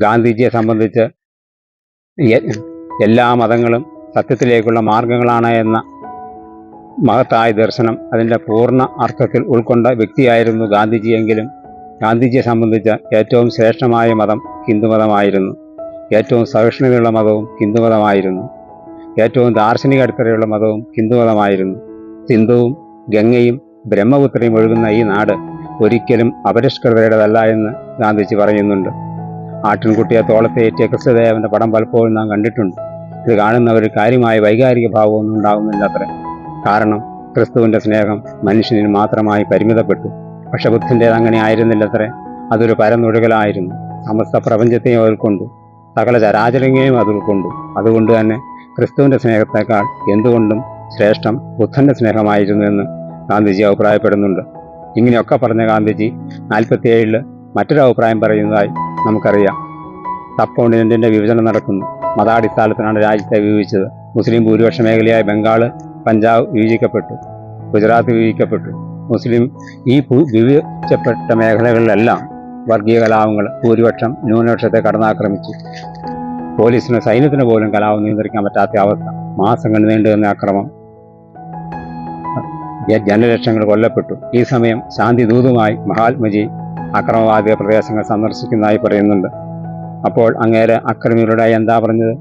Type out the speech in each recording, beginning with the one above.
ഗാന്ധിജിയെ സംബന്ധിച്ച് എല്ലാ മതങ്ങളും സത്യത്തിലേക്കുള്ള മാർഗങ്ങളാണ് എന്ന മഹത്തായ ദർശനം അതിന്റെ പൂർണ അർത്ഥത്തിൽ ഉൾക്കൊണ്ട വ്യക്തിയായിരുന്നു ഗാന്ധിജിയെങ്കിലും ഗാന്ധിജിയെ സംബന്ധിച്ച ഏറ്റവും ശ്രേഷ്ഠമായ മതം ഹിന്ദുമതമായിരുന്നു ഏറ്റവും സഹിഷ്ണുതയുള്ള മതവും ഹിന്ദുമതമായിരുന്നു ഏറ്റവും ദാർശനിക അടിത്തറയുള്ള മതവും ഹിന്ദുമതമായിരുന്നു സിന്ധുവും ഗംഗയും ബ്രഹ്മപുത്രയും ഒഴുകുന്ന ഈ നാട് ഒരിക്കലും അപരിഷ്കൃതയുടേതല്ല എന്ന് ഗാന്ധിജി പറയുന്നുണ്ട്. ആട്ടിൻകുട്ടിയെ തോളത്തേറ്റിയ ദേവന്റെ പടം പലപ്പോഴും നാം കണ്ടിട്ടുണ്ട്. ഇത് കാണുന്ന ഒരു കാര്യമായ വൈകാരിക ഭാവമൊന്നും ഉണ്ടാകുന്നില്ല അത്ര കാരണം ക്രിസ്തുവിന്റെ സ്നേഹം മനുഷ്യനിൽ മാത്രമായി പരിമിതപ്പെട്ടു. പക്ഷെ ബുദ്ധന്റേത് അങ്ങനെ ആയിരുന്നില്ല അത്ര അതൊരു പരന്നൊഴുകലായിരുന്നു. സമസ്ത പ്രപഞ്ചത്തെയും ഉൾക്കൊണ്ടു സകല ചരാചരങ്ങളെയും അത് അതുകൊണ്ട് തന്നെ ക്രിസ്തുവിന്റെ സ്നേഹത്തെക്കാൾ എന്തുകൊണ്ടും ശ്രേഷ്ഠം ബുദ്ധന്റെ സ്നേഹമായിരുന്നു എന്ന് ഗാന്ധിജി അഭിപ്രായപ്പെടുന്നുണ്ട്. ഇങ്ങനെയൊക്കെ പറഞ്ഞ ഗാന്ധിജി നാൽപ്പത്തിയേഴിൽ മറ്റൊരു അഭിപ്രായം പറയുന്നതായി നമുക്കറിയാം. സബ് കോണ്ടിനെന്റിന്റെ വിഭജനം നടക്കുന്നു. മതാടിസ്ഥാനത്തിനാണ് രാജ്യത്തെ വിഭജിച്ചത്. മുസ്ലിം ഭൂരിപക്ഷ മേഖലയായ ബംഗാൾ പഞ്ചാബ് വിഭജിക്കപ്പെട്ടു. ഗുജറാത്ത് വിഭജിക്കപ്പെട്ടു. മുസ്ലിം ഈ വിഭജിക്കപ്പെട്ട മേഖലകളിലെല്ലാം വർഗീയ കലാപങ്ങൾ ഭൂരിപക്ഷം ന്യൂനപക്ഷത്തെ കടന്നാക്രമിച്ചു. പോലീസിന് സൈന്യത്തിന് പോലും കലാപം നിയന്ത്രിക്കാൻ പറ്റാത്ത അവസ്ഥ. മാസങ്ങൾ നീണ്ടുവന്ന അക്രമം. ജനലക്ഷങ്ങൾ കൊല്ലപ്പെട്ടു. ഈ സമയം ശാന്തി ദൂതുമായി മഹാത്മജി അക്രമവാദിക പ്രദേശങ്ങൾ സന്ദർശിക്കുന്നതായി പറയുന്നുണ്ട്. അപ്പോൾ അങ്ങേരെ അക്രമികളുടെ എന്താ പറഞ്ഞത്?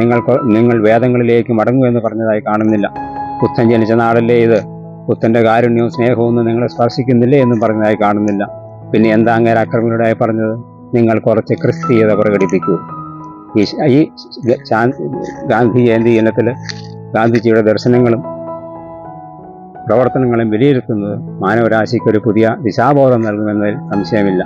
നിങ്ങൾക്ക് നിങ്ങൾ വേദങ്ങളിലേക്ക് മടങ്ങൂ എന്ന് പറഞ്ഞതായി കാണുന്നില്ല. പുത്തൻ ജനിച്ച നാടല്ലേ ഇത്? പുത്തന്റെ കാരുണ്യവും സ്നേഹവും നിങ്ങളെ സ്പർശിക്കുന്നില്ലേ എന്നും പറഞ്ഞതായി കാണുന്നില്ല. പിന്നെ എന്താ അങ്ങേരെ അക്രമികളുടെ പറഞ്ഞത്? നിങ്ങൾ കുറച്ച് ക്രിസ്തീയത പ്രകടിപ്പിക്കൂ. ഈ ഗാന്ധി ജയന്തി ഇനത്തിൽ ഗാന്ധിജിയുടെ ദർശനങ്ങളും പ്രവർത്തനങ്ങളും വിലയിരുത്തുന്നത് മാനവരാശിക്കൊരു പുതിയ ദിശാബോധം നൽകുമെന്നതിൽ സംശയമില്ല.